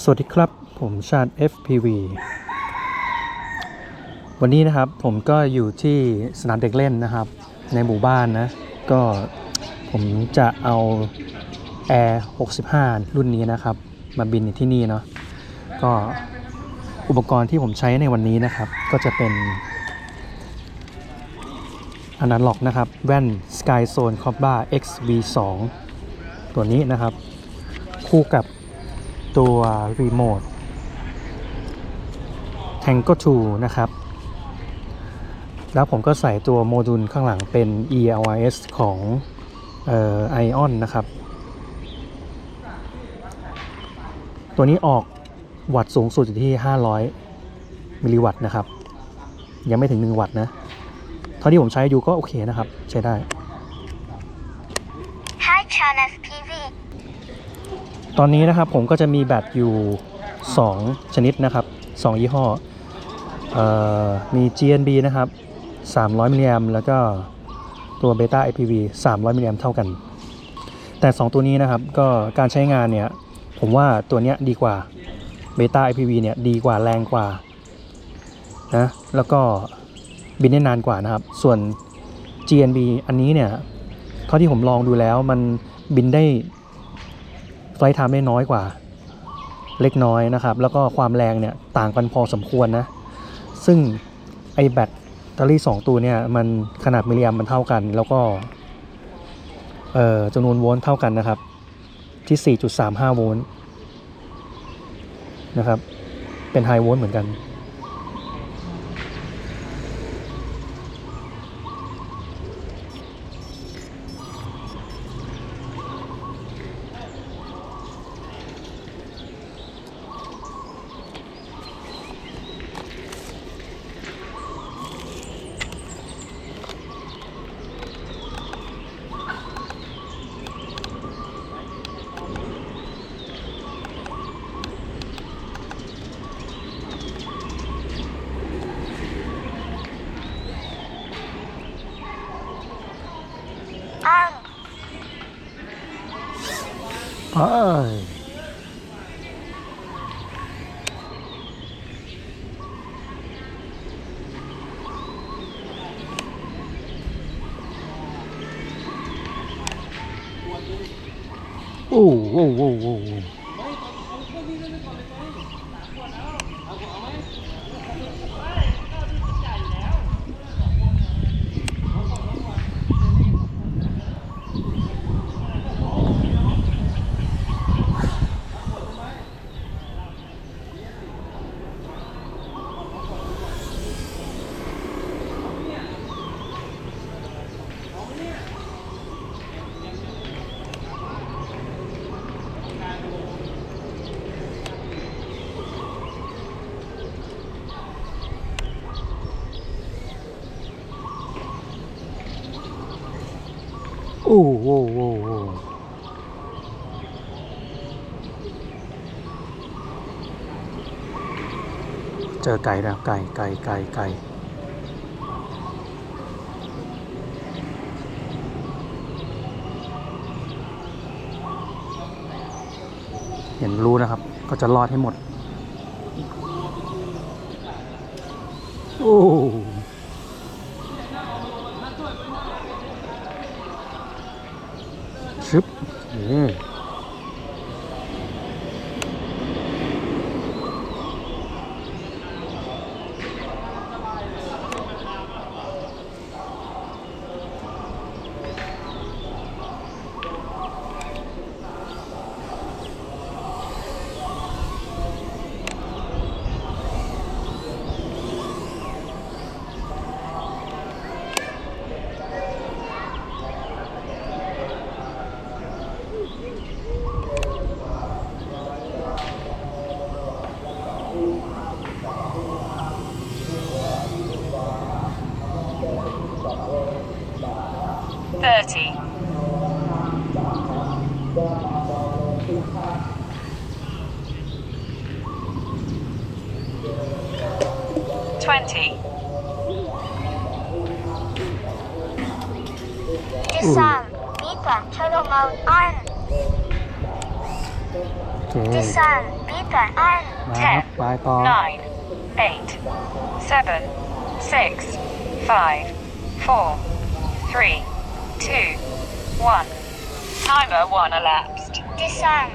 สวัสดีครับ ผมชาติ FPV วันนี้นะครับผมก็อยู่ที่สนามเด็กเล่นนะครับ ในหมู่บ้านนะ ก็ผมจะเอา Air 65 รุ่นนี้นะครับ มาบินที่นี่เนาะก็อุปกรณ์ที่ผมใช้ในวันนี้นะครับ ก็จะเป็นอนาล็อกนะครับ แว่น Skyzone Cobra XV2 ตัวนี้นะครับ คู่กับ ตัวรีโมท Tango 2 นะครับ แล้วผมก็ใส่ตัวโมดูลข้างหลังเป็น ELRS ของเอ่อ Ion นะครับ ตัวนี้ออกวัตต์สูงสุดอยู่ที่ 500 มิลลิวัตต์นะครับ ยังไม่ถึง 1 วัตต์นะ เท่าที่ผมใช้อยู่ก็โอเคนะครับ ใช้ได้ Hi, Chan FPV. ตอนนี้นะครับผมก็จะมีแบตอยู่ 2 ชนิดนะครับ 2 ยี่ห้อออมี GNB นะครับ 300 มิลลิแอมแล้วก็ตัว Beta IPV 300 มิลลิแอมเท่ากัน แต่ 2 ตัวนี้นะครับก็การใช้งานเนี่ย ผมว่าตัวเนี้ยดีกว่า Beta IPV เนี่ยดีกว่าแรงกว่านะแล้วก็บินได้นานกว่านะครับ ส่วน GNB อันนี้เนี่ยเท่าที่ผมลองดูแล้วมันบินได้ ไฟล์ไทม์ได้น้อยกว่า เล็กน้อยนะครับ แล้วก็ความแรงเนี่ยต่างกันพอสมควรนะ ซึ่งไอแบตเตอรี่ 2 ตัวเนี่ยมันขนาดมิลลิแอมมันเท่ากัน แล้วก็เอ่อจำนวนโวลต์เท่ากันนะครับ ที่ 4.35 โวลต์นะครับ เป็นไฮโวลต์เหมือนกัน ไปโอ้โหโอ้โหโอ้โหโอ้ อ้โหโอ้โเจอไก่แล้วไก่ไก่ไก่ไก่เห็นรู้นะครับ ก็จะรอดให้หมด โอ้โห ซึบอืม 30. Twenty. Ten. Nine. Eight. Seven. Six. Five. Four. Three. Two, one. Timer one elapsed. Disarm.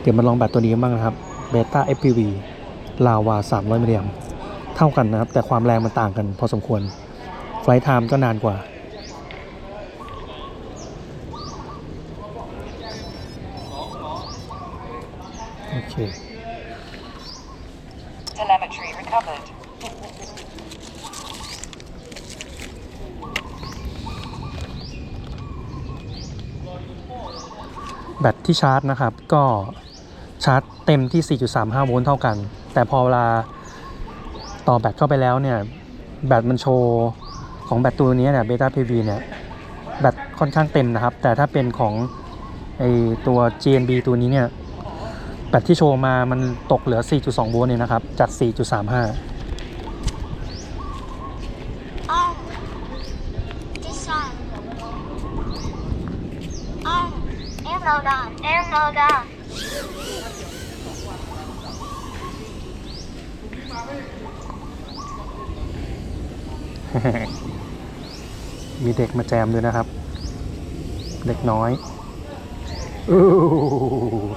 เดี๋ยวมาลองแบตตัวนี้กันบ้างนะครับเบต้า FPV ลาวา 300มิลลิแอมเท่ากันนะครับ แต่ความแรงมันต่างกันพอสมควร ไฟล์ไทม์ก็นานกว่า โอเค Telemetry recovered. แบตที่ชาร์จนะครับ ก็ชาร์จเต็มที่ 4.35 โวลต์เท่ากัน แต่พอเวลาต่อแบตเข้าไปแล้วเนี่ยแบตมันโชว์ของแบตตัวนี้เนี่ยเบต้าพีวีเนี่ยแบตค่อนข้างเต็มนะครับ แต่ถ้าเป็นของไอตัว GNB ตัวนี้เนี่ยแบตที่โชว์มามันตกเหลือ 4.2 โวลต์เนี่ยนะครับ จาก 4.35 On. Disarm. On. Air mode on. Air mode on. มีเด็กมาแจมด้วยนะครับ เด็กน้อยอู้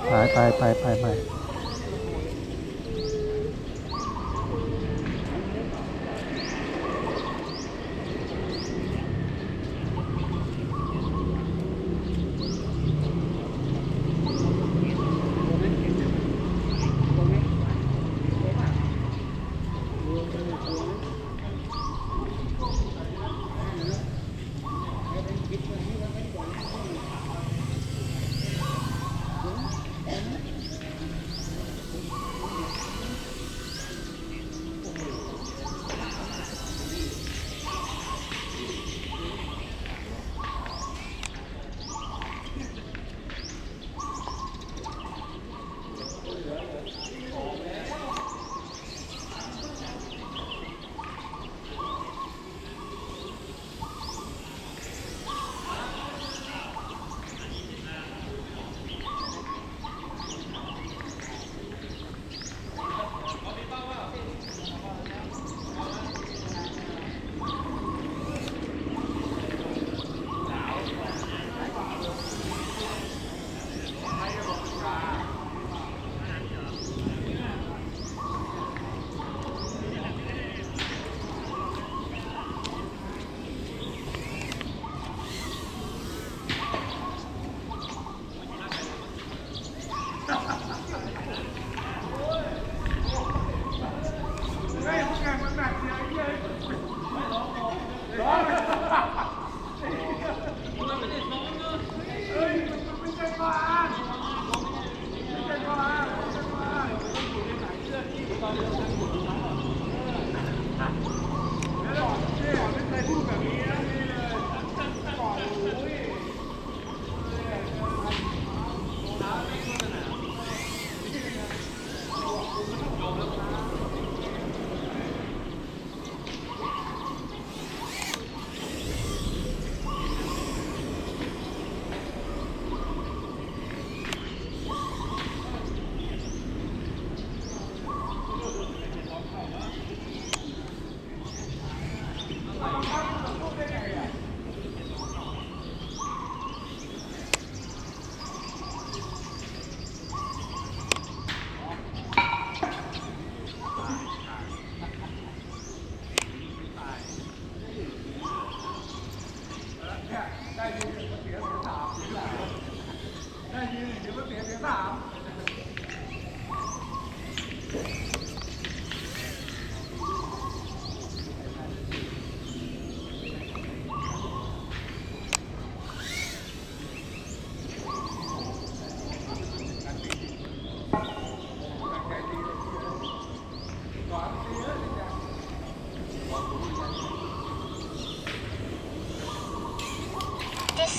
ไปไปไปไปไป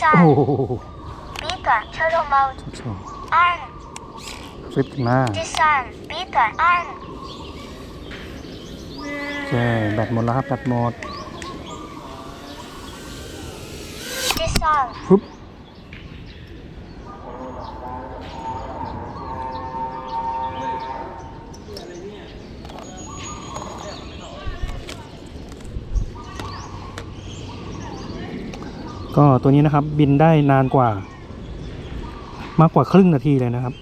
Beta turtle mode ท่านผู้ชม on. ฟลิปขึ้นมา Disarm. Beta on. โอเค แบตหมดแล้วครับแบตหมด Disarm. ปุ๊บ ก็ตัวนี้นะครับบินได้นานกว่า มากกว่าครึ่งนาทีเลยนะครับ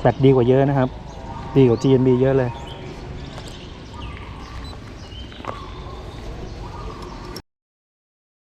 แบตดีกว่าเยอะนะครับ ดีกว่า GNB เยอะเลย